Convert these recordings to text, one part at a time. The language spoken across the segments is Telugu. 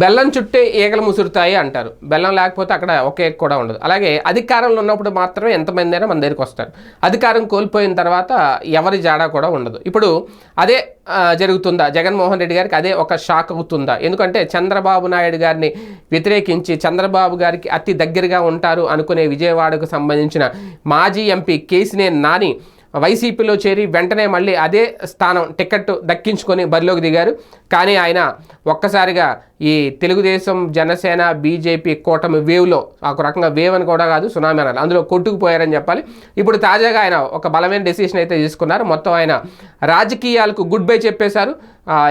బెల్లం చుట్టే ఈగలు ముసురుతాయి అంటారు. బెల్లం లేకపోతే అక్కడ ఒక ఏక కూడా ఉండదు. అలాగే అధికారంలో ఉన్నప్పుడు మాత్రమే ఎంతమంది అయినా మన దగ్గరికి వస్తారు. అధికారం కోల్పోయిన తర్వాత ఎవరి జాడా కూడా ఉండదు. ఇప్పుడు అదే జరుగుతుందా? జగన్మోహన్ రెడ్డి గారికి అదే ఒక షాక్ అవుతుందా? ఎందుకంటే చంద్రబాబు నాయుడు గారిని వ్యతిరేకించి చంద్రబాబు గారికి అతి దగ్గరగా ఉంటారు అనుకునే విజయవాడకు సంబంధించిన మాజీ ఎంపీ కేసినేని నాని వైసీపీలో చేరి వెంటనే మళ్ళీ అదే స్థానం టికెట్ దక్కించుకొని బరిలోకి దిగారు. కానీ ఆయన ఒక్కసారిగా ఈ తెలుగుదేశం జనసేన బీజేపీ కూటమి వేవ్లో ఒక రకంగా వేవ్ అని కూడా కాదు సునామీ అనాలి. అందులో కొట్టుకుపోయారని చెప్పాలి. ఇప్పుడు తాజాగా ఆయన ఒక బలమైన డెసిషన్ అయితే తీసుకున్నారు. మొత్తం ఆయన రాజకీయాలకు గుడ్ బై చెప్పేశారు.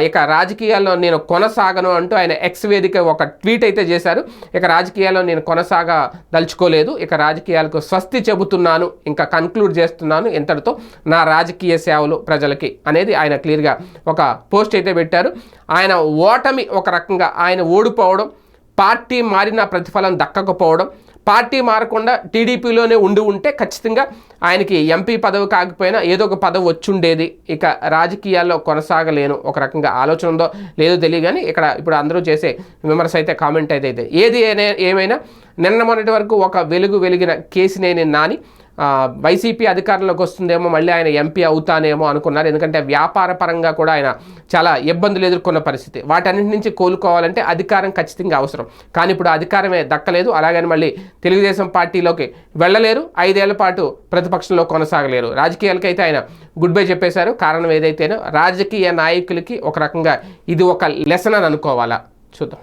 ఇక రాజకీయాల్లో నేను కొనసాగను అంటూ ఆయన ఎక్స్ వేదిక ఒక ట్వీట్ అయితే చేశారు. ఇక రాజకీయాల్లో నేను కొనసాగ దలుచుకోలేదు ఇక రాజకీయాలకు స్వస్తి చెబుతున్నాను. ఇంకా కన్క్లూడ్ చేస్తున్నాను ఇంతటితో. నా రాజకీయ సేవలు ప్రజలకి అనేది ఆయన క్లియర్గా ఒక పోస్ట్ అయితే పెట్టారు. ఆయన ఓటమి ఒక రకంగా ఆయన ఓడిపోవడం పార్టీ మారిన ప్రతిఫలం దక్కకపోవడం పార్టీ మారకుండా టీడీపీలోనే ఉండి ఉంటే ఖచ్చితంగా ఆయనకి ఎంపీ పదవి కాకపోయినా ఏదో ఒక పదవి వచ్చుండేది. ఇక రాజకీయాల్లో కొనసాగలేను. ఒక రకంగా ఆలోచన ఉందో లేదో తెలియదు కానీ ఇక్కడ ఇప్పుడు అందరూ చేసే విమర్శ అయితే కామెంట్ అయితే అయితే. ఏది ఏమైనా నిన్న మొన్నటి వరకు ఒక వెలుగు వెలిగిన కేసినేని నాని. వైసీపీ అధికారంలోకి వస్తుందేమో మళ్ళీ ఆయన ఎంపీ అవుతానేమో అనుకున్నారు. ఎందుకంటే వ్యాపార పరంగా కూడా ఆయన చాలా ఇబ్బందులు ఎదుర్కొన్న పరిస్థితి. వాటన్నిటి నుంచి కోలుకోవాలంటే అధికారం ఖచ్చితంగా అవసరం. కానీ ఇప్పుడు అధికారమే దక్కలేదు. అలాగని మళ్ళీ తెలుగుదేశం పార్టీలోకి వెళ్ళలేరు. ఐదేళ్ళ పాటు ప్రతిపక్షంలో కొనసాగలేరు. రాజకీయాలకైతే ఆయన గుడ్ బై చెప్పేశారు. కారణం ఏదైతేనో రాజకీయ నాయకులకి ఒక రకంగా ఇది ఒక లెసన్ అని అనుకోవాలా? చూద్దాం.